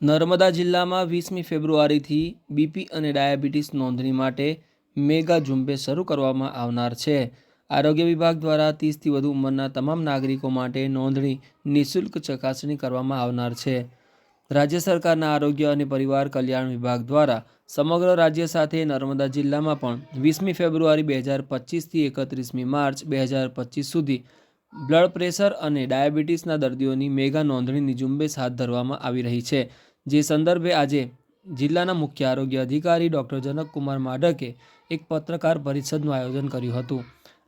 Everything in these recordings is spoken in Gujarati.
નર્મદા જિલ્લામાં વીસમી ફેબ્રુઆરીથી બીપી અને ડાયાબિટીસ નોંધણી માટે મેગા ઝુંબેશ શરૂ કરવામાં આવનાર છે. આરોગ્ય વિભાગ દ્વારા ત્રીસથી વધુ ઉંમરના તમામ નાગરિકો માટે નોંધણી નિઃશુલ્ક ચકાસણી કરવામાં આવનાર છે. રાજ્ય સરકારના આરોગ્ય અને પરિવાર કલ્યાણ વિભાગ દ્વારા સમગ્ર રાજ્ય સાથે નર્મદા જિલ્લામાં પણ વીસમી ફેબ્રુઆરી બે હજાર પચીસથી એકત્રીસમી માર્ચ બે હજાર પચીસ સુધી બ્લડ પ્રેશર અને ડાયાબિટીસના દર્દીઓની મેગા નોંધણીની ઝુંબેશ હાથ ધરવામાં આવી રહી છે. જે સંદર્ભે આજે જિલ્લાના મુખ્ય આરોગ્ય અધિકારી ડૉક્ટર જનકકુમાર માઢકે એક પત્રકાર પરિષદનું આયોજન કર્યું હતું.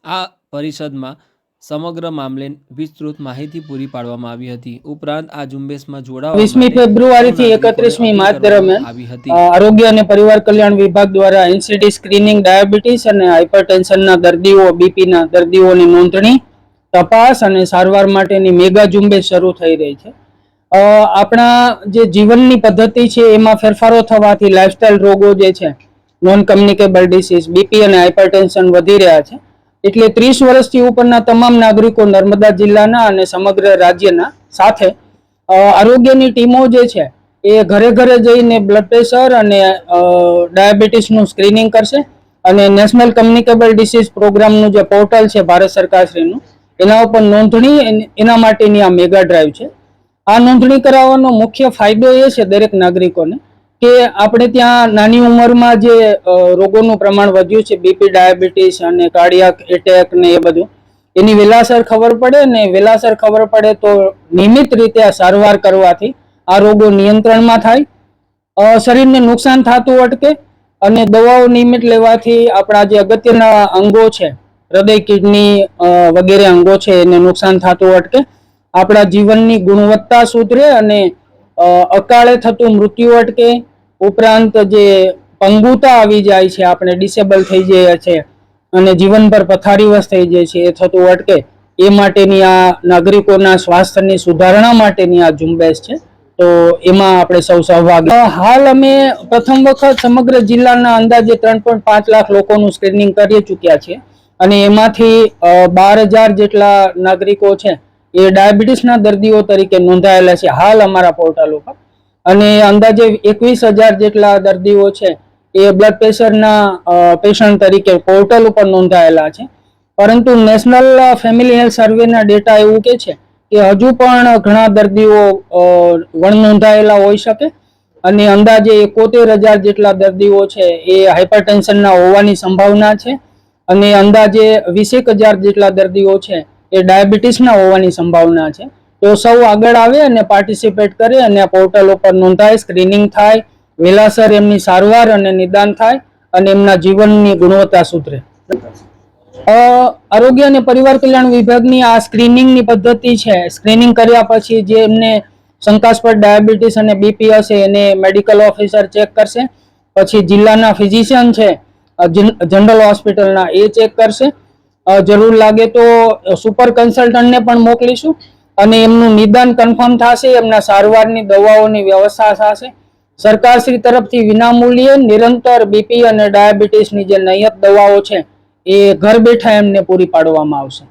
આ પરિષદમાં સમગ્ર મામલે વિસ્તૃત માહિતી પૂરી પાડવામાં આવી હતી. ઉપરાંત આ ઝુંબેશમાં જોડાવા વીસમી ફેબ્રુઆરી થી એકત્રીસમી માર્ચ દરમિયાન આવી હતી. આરોગ્ય અને પરિવાર કલ્યાણ વિભાગ દ્વારા એનસીડી સ્ક્રીનિંગ ડાયાબિટીસ અને હાઇપરટેન્શનના દર્દીઓ બીપીના દર્દીઓની નોંધણી તપાસ અને સારવાર માટેની મેગા ઝુંબેશ શરૂ થઈ રહી છે. આપણા જે જીવનની પદ્ધતિ છે, એમાં ફેરફારો થવાથી લાઇફસ્ટાઇલ રોગો જે છે નોન કમ્યુનિકેબલ ડિસીઝ બીપી અને હાઇપરટેન્શન વધી રહ્યા છે. એટલે ત્રીસ વર્ષથી ઉપરના તમામ નાગરિકો નર્મદા જિલ્લાના અને સમગ્ર રાજ્યના સાથે આરોગ્યની ટીમો જે છે, એ ઘરે ઘરે જઈને બ્લડ પ્રેશર અને ડાયાબિટીસનું સ્ક્રીનિંગ કરશે અને નેશનલ કમ્યુનિકેબલ ડિસીઝ પ્રોગ્રામનું જે પોર્ટલ છે, ભારત સરકારશ્રીનું, એના ઉપર નોંધણી, એના માટેની આ મેગા ડ્રાઈવ છે. આ નોંધણી કરાવવાનો મુખ્ય ફાયદો એ છે દરેક નાગરિકોને કે આપણે ત્યાં નાની ઉંમરમાં જે રોગોનું પ્રમાણ વધ્યું છે, બીપી, ડાયાબિટીસ અને કાર્ડિયાક એટેક ને એ બધું, એની વેલાસર ખબર પડે ને વેલાસર ખબર પડે તો નિયમિત રીતે આ સારવાર કરવાથી આ રોગો નિયંત્રણમાં થાય શરીરને નુકસાન થતું અટકે અને દવાઓ નિયમિત લેવાથી આપણા જે અગત્યના અંગો છે, હૃદય, કિડની વગેરે અંગો છે એને નુકસાન થતું અટકે આપણા જીવનની ગુણવત્તા સુધરે અને અકાળે થતું મૃત્યુ અટકે, ઉપરાંત જે પંગુતા આવી જાય છે, આપણે ડિસેબલ થઈ જાય છે, અને જીવનભર પથારીવશ થઈ જાય છે, એ થતું અટકે, એ માટેની આ નાગરિકોના સ્વાસ્થ્યની સુધારણા માટેની આ ઝુંબેશ છે. તો એમાં આપણે સૌ સહભાગી. હાલ અમે પ્રથમ વખત સમગ્ર જિલ્લાના અંદાજે ત્રણ પોઈન્ટ પાંચ લાખ લોકોનું સ્ક્રીનિંગ કરી ચૂક્યા છે અને એમાંથી બાર હજાર જેટલા નાગરિકો છે એ ડાયાબિટીસના દર્દીઓ તરીકે નોંધાયેલા છે હાલ અમારા પોર્ટલ ઉપર. અને અંદાજે એકવીસ હજાર જેટલા દર્દીઓ છે એ બ્લડ પ્રેશરના પેશન્ટ તરીકે પોર્ટલ ઉપર નોંધાયેલા છે. પરંતુ નેશનલ ફેમિલી હેલ્થ સર્વેના ડેટા એવું કે છે કે હજુ પણ ઘણા દર્દીઓ વણ નોંધાયેલા હોઈ શકે. અને અંદાજે એકોતેર હજાર જેટલા દર્દીઓ છે એ હાઇપરટેન્શનના હોવાની સંભાવના છે. અને અંદાજે વીસેક હજાર જેટલા દર્દીઓ છે એ ડાયાબિટીસના હોવાની સંભાવના છે. તો સૌ આગળ આવે અને પાર્ટિસિપેટ કરે અને પોર્ટલ ઉપર નોંધાય સ્ક્રીનિંગ થાય વેલાસર એમની સારવાર અને નિદાન થાય અને એમના જીવનની ગુણવત્તા સુધરે. આરોગ્ય અને પરિવાર કલ્યાણ વિભાગની આ સ્ક્રીનિંગની પદ્ધતિ છે. સ્ક્રીનિંગ કર્યા પછી જે એમને શંકાસ્પદ ડાયાબિટીસ અને બીપી હશે એને મેડિકલ ઓફિસર ચેક કરશે. પછી જિલ્લાના ફિઝિશિયન છે જનરલ હોસ્પિટલના એ ચેક કરશે. જરૂર લાગે તો સુપર કન્સલ્ટન્ટને પણ મોકલીશું અને એમનું નિદાન કન્ફર્મ થશે, એમના સારવારની દવાઓની વ્યવસ્થા થશે. સરકારશ્રી તરફથી વિનામૂલ્યે નિરંતર બીપી અને ડાયાબિટીસની જે નયત દવાઓ છે, એ ઘર બેઠા એમને પૂરી પાડવામાં આવશે.